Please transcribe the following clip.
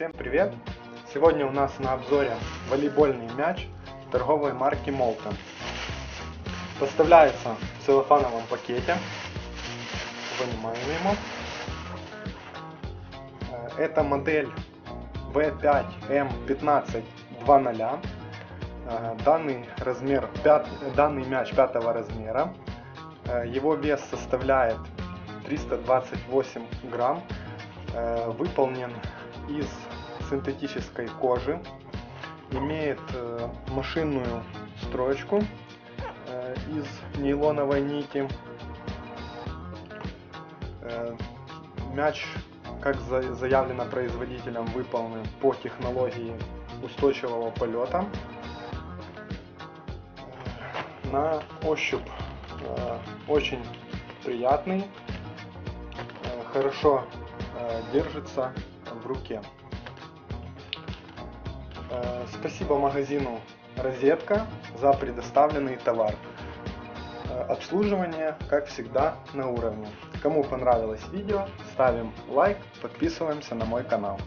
Всем привет! Сегодня у нас на обзоре волейбольный мяч торговой марки Молтон. Поставляется в целлофановом пакете. Вынимаем его. Э, Это модель V5M1520. Э, Данный, размер, данный мяч пятого размера. Э, Его вес составляет 328 грамм. Э, Выполнен из синтетической кожи. Имеет э, машинную строчку э, из нейлоновой нити. Э, Мяч, как за- заявлено производителем, выполнен по технологии устойчивого полета. На ощупь очень приятный, хорошо держится в руке. Э, Спасибо магазину Розетка за предоставленный товар. Э, Обслуживание, как всегда, на уровне. Кому понравилось видео, ставим лайк, подписываемся на мой канал.